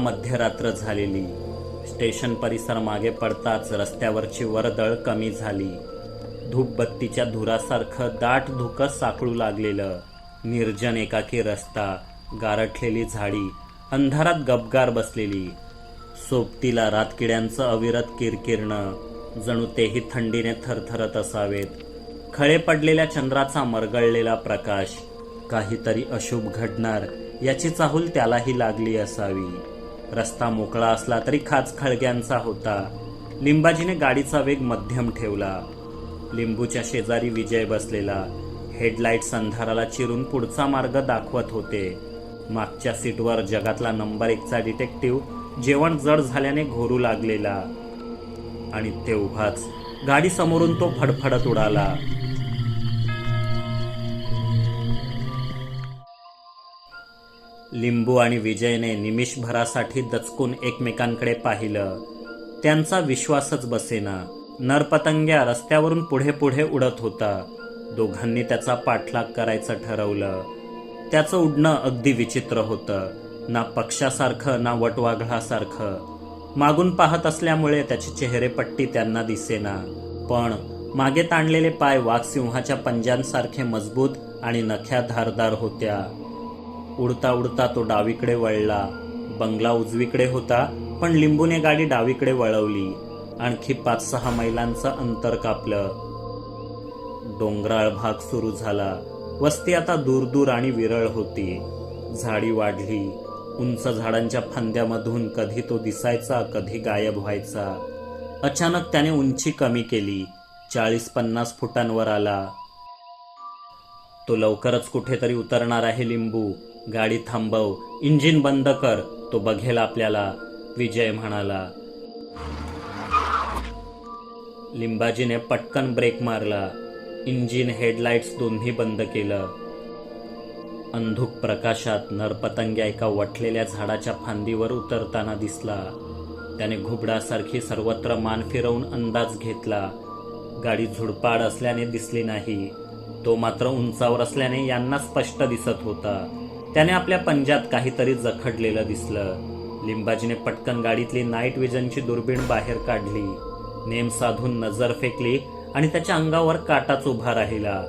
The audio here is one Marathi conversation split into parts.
मध्यरात्र झालेली. स्टेशन परिसर मागे पडताच रस्त्यावरची वर्दळ कमी झाली. धूपबत्तीच्या धुरासारखं दाट धुकं साकळू लागलेलं. निर्जन एकाकी रस्ता गारठलेली झाडी अंधारात गबगार बसलेली. सोबतीला रातकिड्यांचं अविरत किरकिरणं जणू तेही थंडीने थरथरत असावेत. खळे पडलेल्या चंद्राचा मरगळलेला प्रकाश काहीतरी अशुभ घडणार याची चाहूल त्यालाही लागली असावी. रस्ता मोकळा असला तरी खाच खळग्यांचा होता. लिंबाजीने गाडीचा वेग मध्यम ठेवला. लिंबूच्या शेजारी विजय बसलेला. हेडलाईट्स अंधाराला चिरून पुढचा मार्ग दाखवत होते. मागच्या सीटवर जगातला नंबर एकचा डिटेक्टिव्ह जेवण जड झाल्याने घोरू लागलेला. आणि तेव्हाच गाडी समोरून तो फडफडत उडाला. लिंबू आणि विजयने निमिषभरासाठी दचकून एकमेकांकडे पाहिलं. त्यांचा विश्वासच बसेना. नरपतंग्या रस्त्यावरून पुढे पुढे उडत होता. दोघांनी त्याचा पाठलाग करायचं ठरवलं. त्याचं उडणं अगदी विचित्र होतं. ना पक्षासारखं ना वटवाघळासारखं. मागून पाहत असल्यामुळे त्याची चेहरेपट्टी त्यांना दिसेना. पण मागे ताणलेले पाय वाघसिंहाच्या पंजांसारखे मजबूत आणि नख्या धारदार होत्या. उडता उडता तो डावीकडे वळला. बंगला उजवीकडे होता पण लिंबूने गाडी डावीकडे वळवली. आणखी पाच सहा मैलांचं अंतर कापलं. डोंगराळ भाग सुरू झाला. वस्ती आता दूर दूर आणि विरळ होती. झाडी वाढली. उंच झाडांच्या फांद्यामधून कधी तो दिसायचा कधी गायब व्हायचा. अचानक त्याने उंची कमी केली. चाळीस पन्नास फुटांवर आला. तो लवकरच कुठेतरी उतरणार आहे लिंबू. गाडी थांबव इंजिन बंद कर तो बघेल आपल्याला. विजय म्हणाला. लिंबाजीने पटकन ब्रेक मारला. इंजिन हेडलाईट्स दोन्ही बंद केलं. अंधुक प्रकाशात नरपतंग्या एका वठलेल्या झाडाच्या फांदीवर उतरताना दिसला. त्याने घुबडासारखी सर्वत्र मान फिरवून अंदाज घेतला. गाडी झुडपाड असल्याने दिसली नाही. तो मात्र उंचावर असल्याने यांना स्पष्ट दिसत होता. त्याने आपल्या पंजात काहीतरी जखडलेलं दिसलं. लिंबाजीने पटकन गाडीतली नाईट विजनची दुर्बीण बाहेर काढली. नेम साधून नजर फेकली आणि त्याच्या अंगावर काटाच उभा राहिला.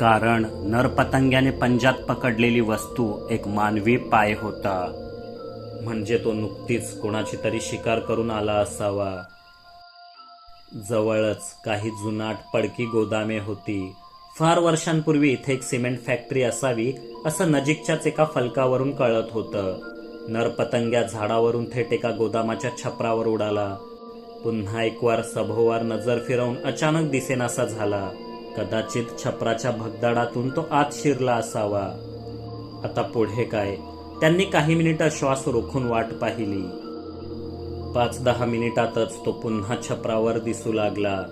कारण नरपतंग्याने पंजात पकडलेली वस्तू एक मानवी पाय होता. म्हणजे तो नुकतीच कोणाची तरी शिकार करून आला असावा. जवळच काही जुनाट पडकी गोदामे होती. फार वर्षांपूर्वी इथे एक सिमेंट फॅक्टरी असावी असं नजीकच्याच एका फलकावरून कळत होतं. नरपतंग्या झाडावरून थेट एका गोदामाच्या छपरावर उडाला. पुन्हा एक वार सभोवार नजर फिरवून अचानक दिसेनासा झाला. कदाचित छपराच्या भगदाडातून तो आत शिरला असावा. आता पुढे काय? त्यांनी काही मिनिटं श्वास रोखून वाट पाहिली. पाच दहा मिनिटातच तो पुन्हा छपरावर दिसू लागला.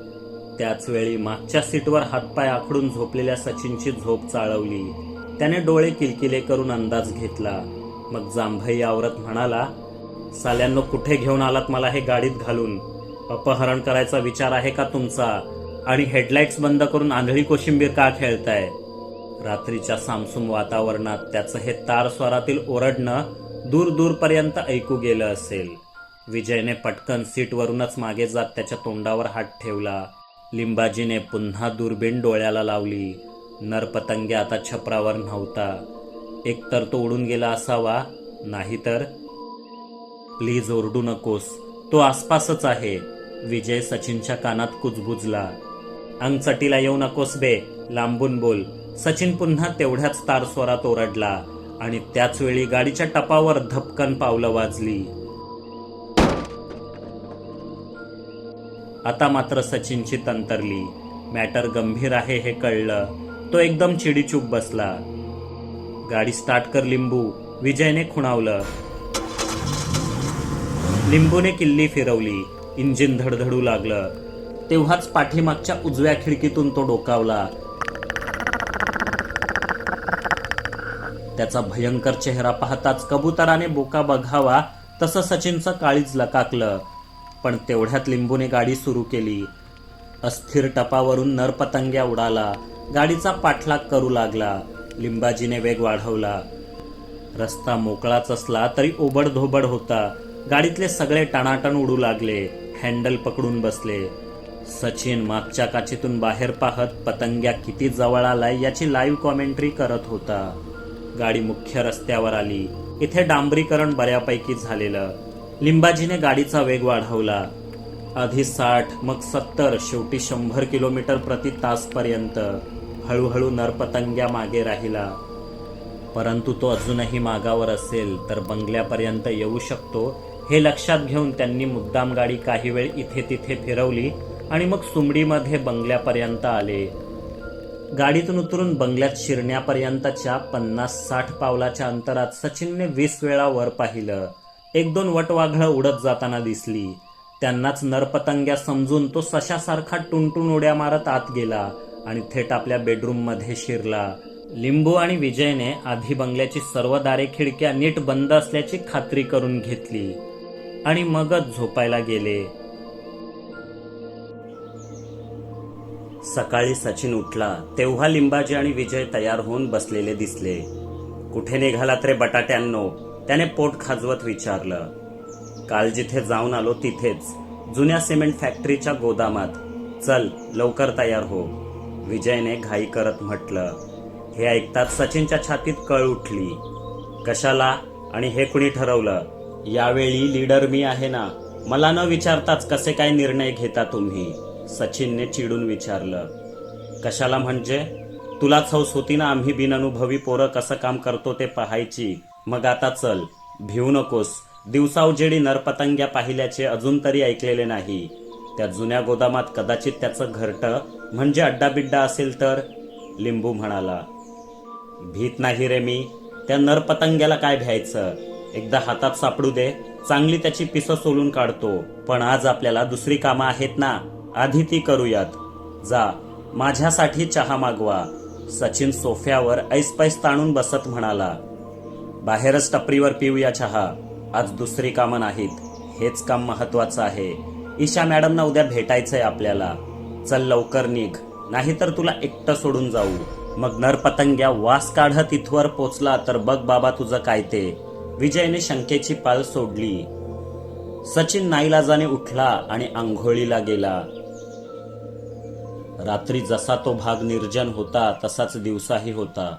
त्याच वेळी मागच्या सीटवर हातपाय आखडून झोपलेल्या सचिनची झोप चाळवली. त्याने डोळे किलकिले करून अंदाज घेतला. मग जांभई आवरत म्हणाला साल्यांनो कुठे घेऊन आलात मला हे गाडीत घालून? अपहरण करायचा विचार आहे का तुमचा? आणि हेडलाईट्स बंद करून आंधळी कोशिंबीर का खेळताय? रात्रीच्या सामसूम वातावरणात त्याचं हे तार स्वरातील ओरडणं दूर दूरपर्यंत ऐकू गेलं असेल. विजयने पटकन सीटवरूनच मागे जात त्याच्या तोंडावर हात ठेवला. लिंबाजीने पुन्हा दुर्बीण डोळ्याला लावली. नरपतंगे आता छपरावर नव्हता एकतर तो उडून गेला असावा नाहीतर प्लीज ओरडू नकोस. तो आसपासच आहे. विजय सचिनच्या कानात कुजबुजला. अंगचटीला येऊ नकोस बे लांबून बोल. सचिन पुन्हा तेवढ्याच तार स्वरात ओरडला आणि त्याच वेळी गाडीच्या टपावर धपकन पावलं वाजली. आता मात्र सचिनची तंतरली. मॅटर गंभीर आहे हे कळलं. तो एकदम चिडीचूप बसला. गाडी स्टार्ट कर लिंबू. विजयने खुणावलं. लिंबूने किल्ली फिरवली. इंजिन धडधडू लागलं. तेव्हाच पाठीमागच्या उजव्या खिडकीतून तो डोकावला. त्याचा भयंकर चेहरा पाहताच कबुतराने बोका बघावा तसं सचिनचं काळीज लकाकलं. पण तेवढ्यात लिंबूने गाडी सुरू केली. अस्थिर टपावरून नरपतंग्या उडाला. गाडीचा पाठलाग करू लागला. लिंबाजीने वेग वाढवला. रस्ता मोकळाच असला तरी ओबडधोबड होता. गाडीतले सगळे टणाटण उडू लागले. हँडल पकडून बसले. सचिन मागच्या काचेतून बाहेर पाहत पतंग्या किती जवळ आलाय याची लाईव्ह कॉमेंट्री करत होता. गाडी मुख्य रस्त्यावर आली. इथे डांबरीकरण बऱ्यापैकी झालेलं. लिंबाजीने गाडीचा वेग वाढवला. आधी साठ मग सत्तर शेवटी शंभर किलोमीटर प्रति तासपर्यंत हळूहळू नरपतंग्या मागे राहिला. परंतु तो अजूनही मागावर असेल तर बंगल्यापर्यंत येऊ शकतो हे लक्षात घेऊन त्यांनी मुद्दाम गाडी काही वेळ इथे तिथे फिरवली आणि मग सुमडीमध्ये बंगल्यापर्यंत आले. गाडीतून उतरून बंगल्यात शिरण्यापर्यंतच्या पन्नास साठ पावलाच्या अंतरात सचिनने वीस वेळा वर पाहिलं. एक दोन वटवाघळं उडत जाताना दिसली. त्यांनाच नरपतंग्या समजून तो सशासारखा टुनटुन उड्या मारत आत गेला आणि थेट आपल्या बेडरूममध्ये शिरला. लिंबू आणि विजयने आधी बंगल्याची सर्व दारे खिडक्या नीट बंद असल्याची खात्री करून घेतली आणि मगच झोपायला गेले. सकाळी सचिन उठला. तेव्हा लिंबाजी आणि विजय तयार होऊन बसलेले दिसले. कुठे निघालात रे बटाट्यांनो? त्याने पोट खाजवत विचारलं काल जिथे जाऊन आलो तिथेच. जुन्या सिमेंट फॅक्टरीच्या गोदामात. चल लवकर तयार हो. विजयने घाई करत म्हटलं हे ऐकताच सचिनच्या छातीत कळ उठली. कशाला? आणि हे कुणी ठरवलं? यावेळी लीडर मी आहे ना? मला न विचारताच कसे काय निर्णय घेता तुम्ही? सचिनने चिडून विचारलं कशाला म्हणजे? तुलाच हौस होती ना आम्ही बिनअनुभवी पोरं कसं काम करतो ते पाहायची. मग आता चल भिवू नकोस. दिवसा उजेडी नरपतंग्या पाहिल्याचे अजून तरी ऐकलेले नाही. त्या जुन्या गोदामात कदाचित त्याचं घरटं म्हणजे अड्डाबिड्डा असेल तर? लिंबू म्हणाला. भीत नाही रे मी. त्या नरपतंग्याला काय भ्यायचं? एकदा हातात सापडू दे. चांगली त्याची पिसं सोलून काढतो. पण आज आपल्याला दुसरी कामं आहेत ना? आधी ती करूयात. जा माझ्यासाठी चहा मागवा. सचिन सोफ्यावर ऐसपैस ताणून बसत म्हणाला. बाहेरच टपरीवर पिऊया चहा. आज दुसरी कामं नाहीत. हेच काम महत्वाचं आहे. ईशा मॅडमना उद्या भेटायचंय आपल्याला. चल लवकर निघ. नाहीतर तुला एकटं सोडून जाऊ. मग नरपतंग्या वास काढत इथवर पोचला तर बघ बाबा तुझं काय ते. विजयने शंकेची पाल सोडली. सचिन नाईलाजाने उठला आणि आंघोळीला गेला. रात्री जसा तो भाग निर्जन होता तसाच दिवसाही होता.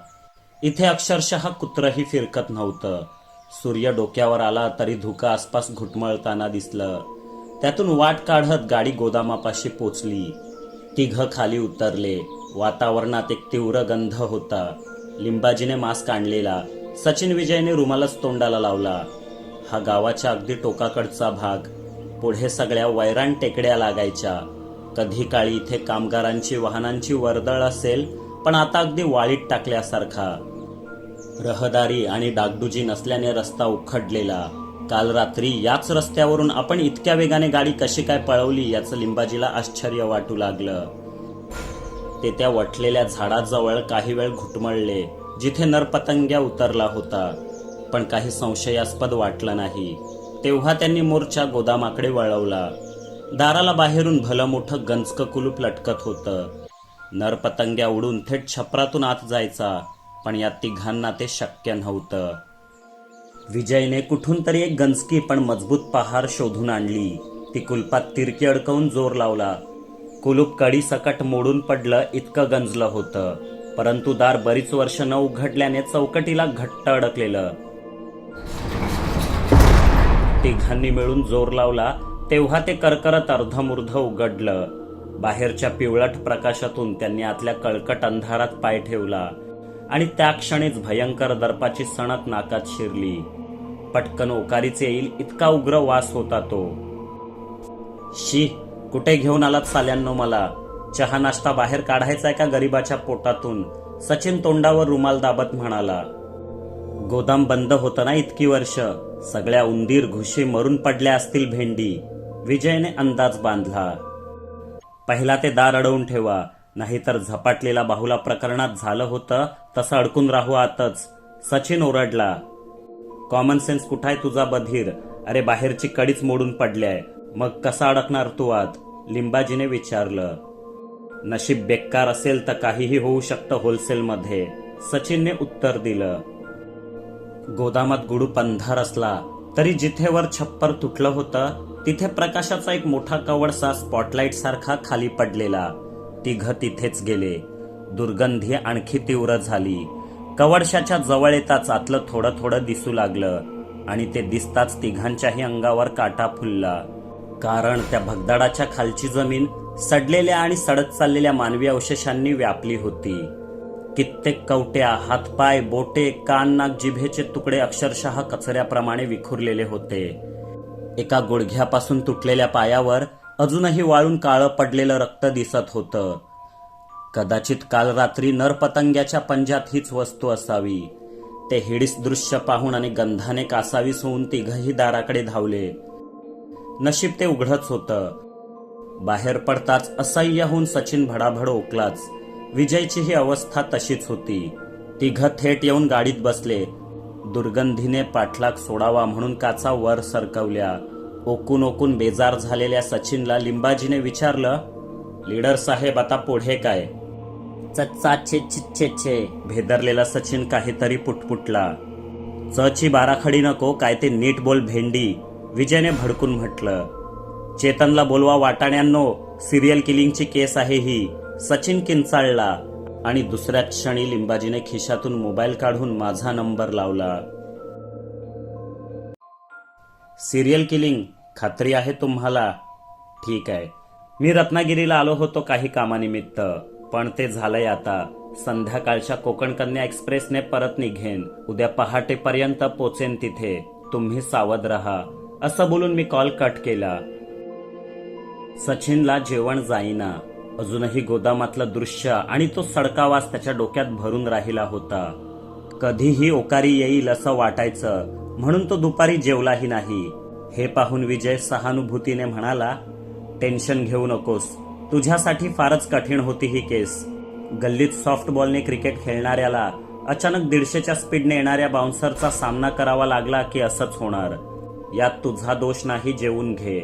इथे अक्षरशः कुत्रही फिरकत नव्हतं. सूर्य डोक्यावर आला तरी धुकं आसपास घुटमळताना दिसलं. त्यातून वाट काढत गाडी गोदामापाशी पोचली. तिघ खाली उतरले. वातावरणात एक तीव्र गंध होता. लिंबाजीने मास्क आणलेला. सचिन विजयने रुमालच तोंडाला लावला. हा गावाच्या अगदी टोकाकडचा भाग. पुढे सगळ्या वैराण टेकड्या लागायच्या. कधी काळी इथे कामगारांची वाहनांची वर्दळ असेल पण आता अगदी वाळीत टाकल्यासारखा. रहदारी आणि डागडुजी नसल्याने रस्ता उखडलेला. काल रात्री याच रस्त्यावरून आपण इतक्या वेगाने गाडी कशी काय पळवली याचं लिंबाजीला आश्चर्य वाटू लागलं. ते त्या वटलेल्या झाडाजवळ काही वेळ घुटमळले जिथे नरपतंग्या उतरला होता. पण काही संशयास्पद वाटलं नाही. तेव्हा त्यांनी मोर्चा गोदामाकडे वळवला. दाराला बाहेरून भलं मोठं गंजक कुलूप लटकत होतं. नरपतंग्या उडून थेट छपरातून आत जायचा. पण या तिघांना ते शक्य नव्हतं. विजयने कुठून तरी एक गंजकी पण मजबूत पहार शोधून आणली. ती कुलपात तिरकी अडकवून जोर लावला. कुलूप कडी सकट मोडून पडलं इतकं गंजलं होतं. परंतु दार बरीच वर्ष न उघडल्याने चौकटीला घट्ट अडकलेलं. तिघांनी मिळून जोर लावला तेव्हा ते करकरत अर्धमुर्ध उघडलं. बाहेरच्या पिवळट प्रकाशातून त्यांनी आतल्या कळकट अंधारात पाय ठेवला. आणि त्या क्षणीच भयंकर दर्पाची सणक नाकात शिरली. पटकन ओकारीच येईल इतका उग्र वास होता तो. शी कुठे घेऊन आलात साल्यांनो मला? चहा नाश्ता बाहेर काढायचाय का गरीबाच्या पोटातून? सचिन तोंडावर रुमाल दाबत म्हणाला. गोदाम बंद होतं ना इतकी वर्ष? सगळ्या उंदीर घुशी मरून पडल्या असतील भेंडी. विजयने अंदाज बांधला. पहिला ते दार अडवून ठेवा. नाहीतर झपाटलेला बाहुला प्रकरणात झालं होतं तसं अडकून राहू आतच. सचिन ओरडला. कॉमन सेन्स कुठाय तुझा बधीर? अरे बाहेरची कडीच मोडून पडल्याय. मग कसा अडकणार तू आत? लिंबाजीने विचारलं. नशीब बेकार असेल तर काहीही होऊ शकतं होलसेलमध्ये. सचिनने उत्तर दिलं. गोदामात गुडू पंधार असला तरी जिथे वर छप्पर तुटलं होतं तिथे प्रकाशाचा एक मोठा कवडसा स्पॉटलाईट सारखा खाली पडलेला. तिघ तिथेच गेले. दुर्गंधी आणखी तीव्र झाली. कवडशाच्या जवळ येताच आतलं थोडं थोडं दिसू लागलं आणि ते दिसताच तिघांच्याही अंगावर काटा फुलला. कारण त्या भगदाडाच्या खालची जमीन सडलेल्या आणि सडत चाललेल्या मानवी अवशेषांनी व्यापली होती. कित्येक कवट्या हातपाय बोटे कान नाक जिभेचे तुकडे अक्षरशः कचऱ्याप्रमाणे विखुरलेले होते. एका गुडघ्यापासून तुटलेल्या पायावर अजूनही वाळून काळं पडलेलं रक्त दिसत होतं. कदाचित काल रात्री नरपतंग्याच्या पंजात हीच वस्तू असावी. ते हिडीस दृश्य पाहून आणि गंधाने कासावीस होऊन तिघही दाराकडे धावले. नशीब ते उघडच होतं. बाहेर पडताच असह्य होऊन सचिन भडाभड ओकलाच. विजयची ही अवस्था तशीच होती. तिघ थेट येऊन गाडीत बसले. दुर्गंधीने पाठलाग सोडावा म्हणून काचा वर सरकवल्या. ओकून ओकून बेजार झालेल्या सचिनला लिंबाजीने विचारलं लीडर साहेब आता पुढे काय? चच्चा छे छे छे भेदरलेला सचिन काहीतरी पुटपुटला. चची बाराखडी नको काय ते नीट बोल भेंडी विजयने भडकून म्हटलं. चेतनला बोलवा वाटाण्यांनो सिरियल किलिंगची केस आहे ही सचिन किंचाळला आणि दुसऱ्या क्षणी लिंबाजीने खिशातून मोबाईल काढून माझा नंबर लावला. सिरियल किलिंग खात्री आहे तुम्हाला? ठीक आहे. मी रत्नागिरीला आलो होतो काही कामानिमित्त पण ते झालंय आता. संध्याकाळच्या कोकण कन्या एक्सप्रेसने परत निघेन. उद्या पहाटेपर्यंत पोचेन तिथे. तुम्ही सावध रहा. असं बोलून मी कॉल कट केला. सचिनला जेवण जाईना. अजूनही गोदामातलं दृश्य आणि तो सडकावास त्याच्या डोक्यात भरून राहिला होता. कधीही ओकारी येईल असं वाटायचं. म्हणून तो दुपारी जेवलाही नाही. हे पाहून विजय सहानुभूतीने म्हणाला टेन्शन घेऊ नकोस. तुझ्यासाठी फारच कठीण होती ही केस. गल्लीत सॉफ्टबॉलने क्रिकेट खेळणाऱ्याला अचानक दीडशेच्या स्पीडने येणाऱ्या बाउन्सरचा सामना करावा लागला की असंच होणार. यात तुझा दोष नाही जेवून घे.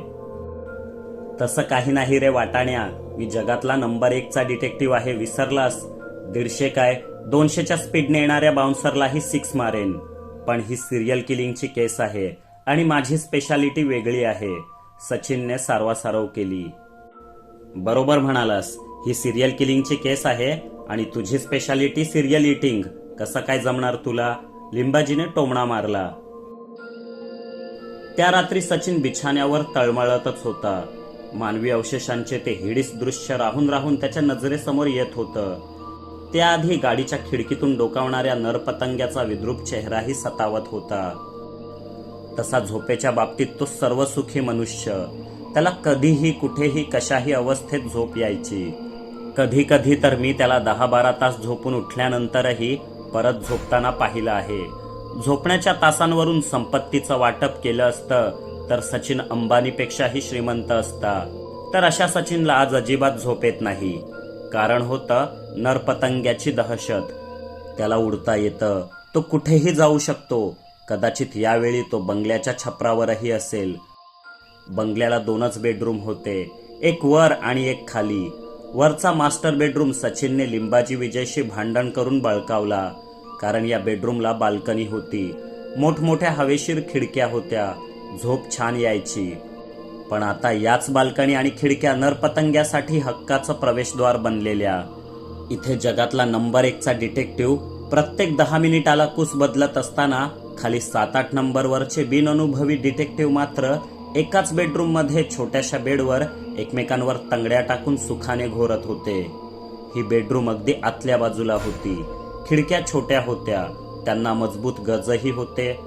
तसं काही नाही रे वाटाण्या. मी जगातला नंबर एकचा डिटेक्टिव्ह आहे विसरलास. दीडशे काय? दोनशेच्या स्पीडने येणाऱ्या बाउन्सरलाही सिक्स मारेन. पण ही सिरियल किलिंगची केस आहे आणि माझी स्पेशालिटी वेगळी आहे. सचिनने सारवासारव केली. बरोबर म्हणालास ही सिरियल किलिंगची केस आहे आणि तुझी स्पेशालिटी सिरियल इटिंग कसं काय जमणार तुला? लिंबाजीने टोमणा मारला. त्या रात्री सचिन बिछाण्यावर तळमळतच होता. मानवी अवशेषांचे ते हिडीस दृश्य राहून राहून त्याच्या नजरेसमोर येत होतं. त्याआधी गाडीच्या खिडकीतून डोकावणाऱ्या नरपतंग्याचा विद्रूप चेहराही सतावत होता. तसा झोपेच्या बाबतीत तो सर्वसुखी मनुष्य. त्याला कधीही कुठेही कशाही अवस्थेत झोप यायची. कधी कधी तर मी त्याला दहा बारा तास झोपून उठल्यानंतरही परत झोपताना पाहिलं आहे. झोपण्याच्या तासांवरून संपत्तीचं वाटप केलं असतं तर सचिन अंबानीपेक्षाही श्रीमंत असता. तर अशा सचिनला आज अजिबात झोप येत नाही. कारण होतं नरपतंग्याची दहशत. त्याला उडता येतं. तो कुठेही जाऊ शकतो. कदाचित यावेळी तो बंगल्याच्या छपरावरही असेल. बंगल्याला दोनच बेडरूम होते. एक वर आणि एक खाली. वरचा मास्टर बेडरूम सचिनने लिंबाजी विजयशी भांडण करून बळकावला कारण या बेडरूमला बाल्कनी होती. मोठमोठ्या हवेशीर खिडक्या होत्या. झोप छान यायची. पण आता याच बाल्कनी आणि खिडक्या नरपतंग्यासाठी हक्काचं प्रवेशद्वार बनलेल्या. इथे जगातला नंबर एकचा डिटेक्टिव्ह प्रत्येक दहा मिनिटाला कुस बदलत असताना खाली सात आठ नंबरवरचे बिनअनुभवी डिटेक्टिव्ह मात्र एकाच बेडरूममध्ये छोट्याशा बेडवर एकमेकांवर तंगड्या टाकून सुखाने घोरत होते. ही बेडरूम अगदी आतल्या बाजूला होती. खिडक्या छोट्या होत्या. त्यांना मजबूत गजही होते.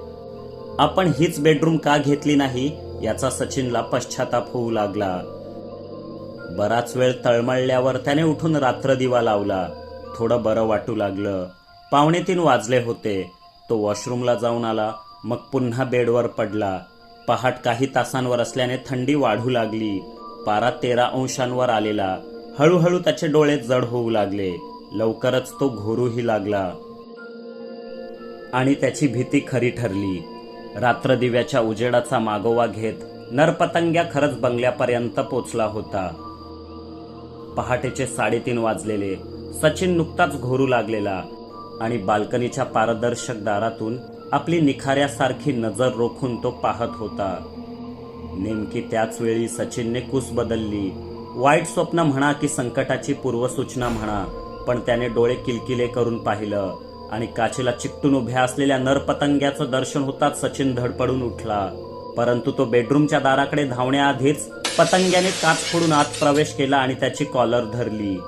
आपण हीच बेडरूम का घेतली नाही याचा सचिनला पश्चाताप होऊ लागला. बराच वेळ तळमळल्यावर त्याने उठून रात्र दिवा लावला. थोडं बरं वाटू लागलं. पावणे तीन वाजले होते. तो वॉशरूमला जाऊन आला. मग पुन्हा बेडवर पडला. पहाट काही तासांवर असल्याने थंडी वाढू लागली. पारा तेरा अंशांवर आलेला. हळूहळू त्याचे डोळे जड होऊ लागले. लवकरच तो घोरूही लागला. आणि त्याची भीती खरी ठरली. रात्र दिव्याच्या उजेडाचा मागोवा घेत नरपतंग्या खरंच बंगल्यापर्यंत पोचला होता. पहाटेचे साडेतीन वाजलेले सचिन नुकताच घोरू लागलेला आणि बाल्कनीच्या पारदर्शक दारातून आपली निखाऱ्यासारखी नजर रोखून तो पाहत होता. नेमकी त्याच वेळी सचिनने कुस बदलली. वाईट स्वप्न म्हणा की संकटाची पूर्वसूचना म्हणा पण त्याने डोळे किलकिले करून पाहिलं आणि काचेला चिकटून उभ्या असलेल्या नरपतंग्याचं दर्शन होताच सचिन धडपडून उठला. परंतु तो बेडरूमच्या दाराकडे धावण्याआधीच पतंग्याने काच फोडून आत प्रवेश केला आणि त्याची कॉलर धरली.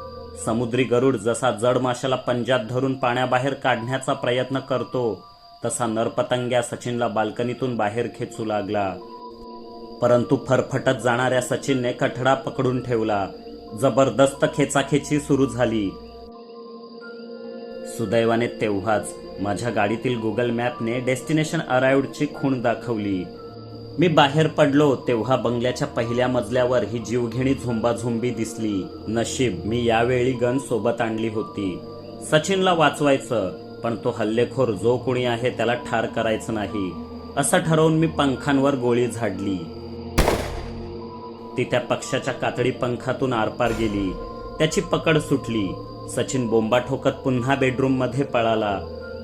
समुद्री गरुड जसा जड माशाला पंजात धरून पाण्याबाहेर काढण्याचा प्रयत्न करतो तसा नरपतंग्या सचिनला बाल्कनीतून बाहेर खेचू लागला. परंतु फरफटत जाणाऱ्या सचिनने कठडा पकडून ठेवला. जबरदस्त खेचाखेची सुरू झाली. सुदैवाने तेव्हाच माझ्या गाडीतील गुगल मॅपने डेस्टिनेशन अराइव्डची खूण दाखवली. मी बाहेर पडलो तेव्हा बंगल्याच्या पहिल्या मजल्यावर ही जीवघेणी झुंबाझुंबी दिसली. नशीब मी यावेळी गन सोबत आणली होती. सचिनला वाचवायचं पण तो हल्लेखोर जो कोणी आहे त्याला ठार करायचं नाही. असं ठरवून मी पंखांवर गोळी झाडली. ती त्या पक्षाच्या कातडी पंखातून आरपार गेली. त्याची पकड सुटली. सचिन बोंबा ठोकत पुन्हा बेडरूममध्ये पळाला.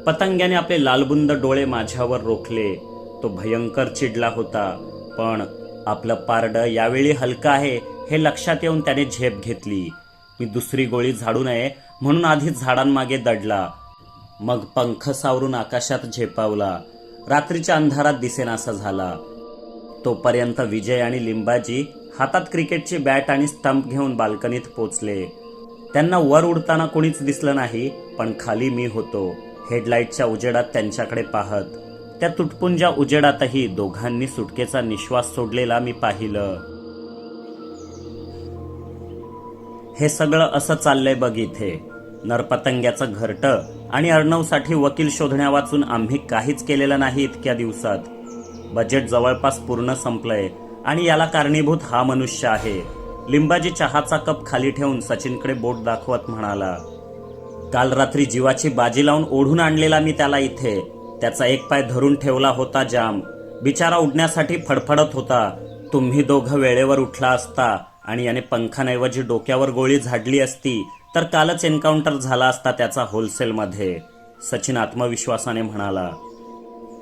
पतंग्याने आपले लालबुंद डोळे माझ्यावर रोखले. तो भयंकर चिडला होता. पण आपलं पारडं यावेळी हलकं आहे हे लक्षात येऊन त्याने झेप घेतली. मी दुसरी गोळी झाडू नये म्हणून आधीच झाडांमागे दडला. मग पंख सावरून आकाशात झेपावला. रात्रीच्या अंधारात दिसेनासा झाला. तोपर्यंत विजय आणि लिंबाजी हातात क्रिकेटची बॅट आणि स्टंप घेऊन बाल्कनीत पोचले. त्यांना वर उडताना कोणीच दिसलं नाही पण खाली मी होतो. हेडलाईटच्या उजेडात त्यांच्याकडे पाहत. त्या तुटपुंजा उजेडातही दोघांनी सुटकेचा निश्वास सोडलेला मी पाहिलं. हे सगळं असं चाललंय बघ इथे. नरपतंग्याचं घरटं आणि अर्णवसाठी वकील शोधण्या वाचून आम्ही काहीच केलेलं नाही इतक्या दिवसात. बजेट जवळपास पूर्ण संपलंय आणि याला कारणीभूत हा मनुष्य आहे. लिंबाजी चहाचा कप खाली ठेवून सचिनकडे बोट दाखवत म्हणाला काल रात्री जीवाची बाजी लावून ओढून आणलेला मी त्याला इथे. त्याचा एक पाय धरून ठेवला होता जाम. बिचारा उडण्यासाठी फडफडत होता. तुम्ही दोघं वेळेवर उठला असता आणि याने पंखांऐवजी डोक्यावर गोळी झाडली असती तर कालच एन्काउंटर झाला असता त्याचा होलसेलमध्ये. सचिन आत्मविश्वासाने म्हणाला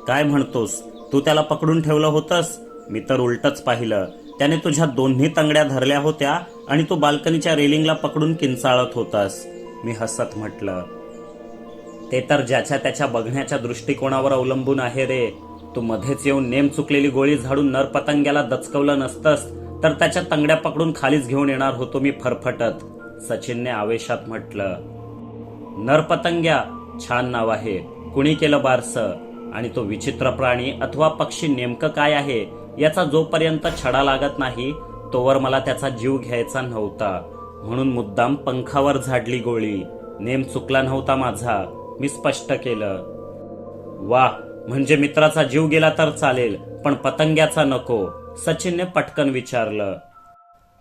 काय म्हणतोस? तू त्याला पकडून ठेवलं होतंस? मी तर उलटच पाहिलं. त्याने तुझ्या दोन्ही तंगड्या धरल्या होत्या आणि तू बाल्कनीच्या रेलिंगला पकडून किंचाळत होतास. मी हसत म्हटलं ते तर ज्याच्या त्याच्या बघण्याच्या दृष्टिकोनावर अवलंबून आहे रे. तू मध्येच येऊन नेम चुकलेली गोळी झाडून नरपतंग्याला दचकवलं नसतंस तर त्याच्या तंगड्या पकडून खालीच घेऊन येणार होतो मी फरफटत सचिनने आवेशात म्हटलं. नरपतंग्या छान नाव आहे कुणी केलं बारसं? आणि तो विचित्र प्राणी अथवा पक्षी नेमकं काय आहे याचा जोपर्यंत छडा लागत नाही तोवर मला त्याचा जीव घ्यायचा नव्हता. म्हणून मुद्दाम पंखावर झाडली गोळी. नेम चुकला नव्हता माझा. मी स्पष्ट केलं. वा म्हणजे मित्राचा जीव गेला तर चालेल पण पतंग्याचा नको सचिनने पटकन विचारलं.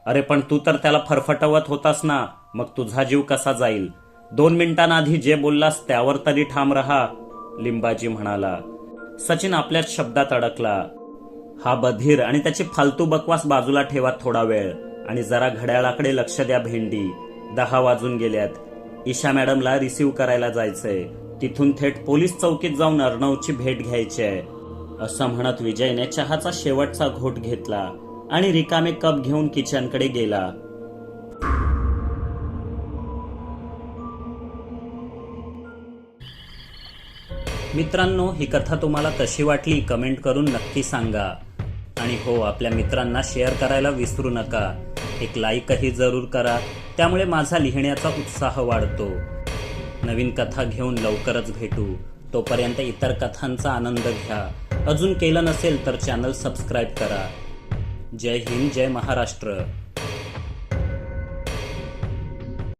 अरे पण तू तर त्याला फरफटवत होतास ना मग तुझा जीव कसा जाईल? दोन मिनिटांआधी जे बोललास त्यावर तरी ठाम रहा लिंबाजी म्हणाला. सचिन आपल्याच शब्दात अडकला. हा बधीर आणि त्याची फालतू बकवास बाजूला ठेवा थोडा वेळ आणि जरा घड्याळाकडे लक्ष द्या भेंडी. दहा वाजून गेल्यात. ईशा मॅडमला रिसीव्ह करायला जायचंय. तिथून थेट पोलीस चौकीत जाऊन अर्णवची भेट घ्यायची आहे. असं म्हणत विजयने चहाचा शेवटचा घोट घेतला आणि रिकामे कप घेऊन किचनकडे गेला. मित्रांनो ही कथा तुम्हाला कशी वाटली कमेंट करून नक्की सांगा. आणि हो आपल्या मित्रांना शेअर करायला विसरू नका. एक लाईकही जरूर करा. त्यामुळे माझा लिहिण्याचा उत्साह वाढतो. नवीन कथा घेऊन लवकरच भेटू. तोपर्यंत इतर कथांचा आनंद घ्या. अजून केलं नसेल तर चॅनल सबस्क्राईब करा. जय हिंद जय महाराष्ट्र.